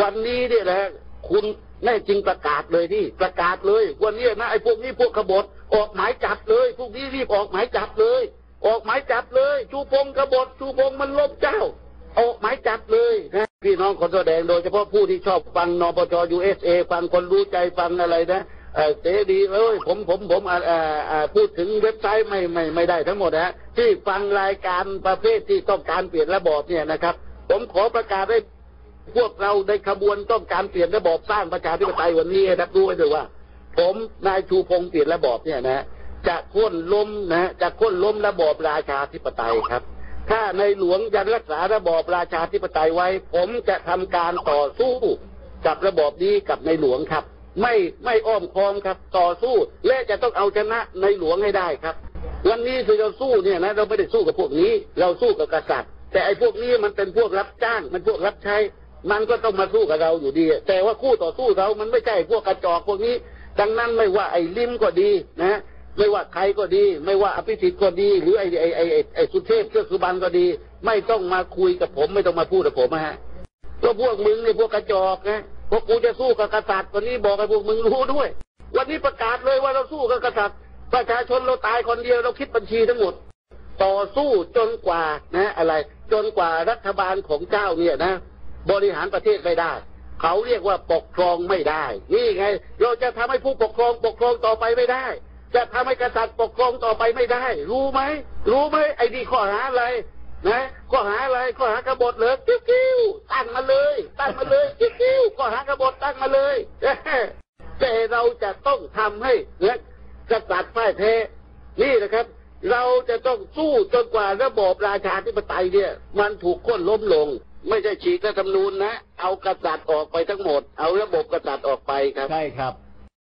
วันนี้เนี่ยนะคุณแน่จริงประกาศเลยที่ประกาศเลย วันนี้นะไอ้พวกนี้พวกขบฏออกหมายจับเลย พวกนี้รีบออกหมายจับเลย ออกหมายจับเลย ชูพงกบฏชูพงมันลบเจ้า ออกหมายจับเลยนะพี่น้องคนแสดงโดยเฉพาะผู้ที่ชอบฟังนปชยูเอสเอฟังคนรู้ใจฟังอะไรนะเออเสรีเอ้ยผมผมผมอ่าอ่าพูดถึงเว็บไซต์ไม่ไม่ไม่ได้ทั้งหมดนะที่ฟังรายการประเภทที่ต้องการเปลี่ยนระบอบเนี่ยนะครับ ผมขอประกาศให้ พวกเราในขบวนต้องการเปลี่ยนระบอบสร้างประชาธิปไตยวันนี้ให้รับรู้ไว้เลยว่า ผมนายชูพงษ์เปลี่ยนระบอบเนี่ยนะจะโค่นล้มนะจะโค่นล้มระบอบราชาธิปไตยครับ ถ้าในหลวงยังรักษาระบอบราชาธิปไตยไว้ ผมจะทำการต่อสู้กับระบอบนี้กับในหลวงครับ ไม่ไม่อ้อมค้อมครับต่อสู้ และจะต้องเอาชนะในหลวงให้ได้ครับ วันนี้คือเราสู้เนี่ยนะเราไม่ได้สู้กับพวกนี้ เราสู้กับกษัตริย์ แต่ไอ้พวกนี้มันเป็นพวกรับจ้างมันพวกรับใช้ มันก็ต้องมาสู้กับเราอยู่ดี แต่ว่าคู่ต่อสู้เรามันไม่ใช่พวกกระจอกพวกนี้ ดังนั้นไม่ว่าไอ้ลิมก็ดีนะไม่ว่าใครก็ดี ไม่ว่าอภิสิทธิ์ก็ดี หรือไอ้ไอ้ไอ้ไอ้สุเทพเทือสุบรรณก็ดี ไม่ต้องมาคุยกับผม ไม่ต้องมาพูดกับผมนะฮะก็พวกมึงเนี่พวกกระจอกนะพวกกูจะสู้กับกษัตริย์วันนี้บอกให้พวกมึงรู้ด้วย วันนี้ประกาศเลยว่าเราสู้กับกษัตริย์ประชาชนเราตายคนเดียวเราคิดบัญชีทั้งหมด ต่อสู้จนกว่านะ อะไร จนกว่ารัฐบาลของเจ้าเนี่ยนะ บริหารประเทศไม่ได้ เขาเรียกว่าปกครองไม่ได้ นี่ไง เราจะทำให้ผู้ปกครองปกครองต่อไปไม่ได้ จะทำให้กษัตริย์ปกครองต่อไปไม่ได้ รู้ไหมรู้ไหมไอ้นี่ข้อหาอะไรนะข้อหาอะไรข้อหากบฏเหรอกิ้วกิ้วตั้งมาเลย ตั้งมาเลยกิ้วกิ้วข้อหากบฏตั้งมาเลยแต่เราจะต้องทำให้เนี่ยกษัตริย์พ่ายแพ้นี่นะครับ เราจะต้องสู้จนกว่าระบอบราชาธิปไตยเนี่ย มันถูกก้นล้มลง ไม่ใช่ฉีกรัฐธรรมนูญนะ เอากษัตริย์ออกไปทั้งหมด เอาระบบกษัตริย์ออกไปครับ ใช่ครับ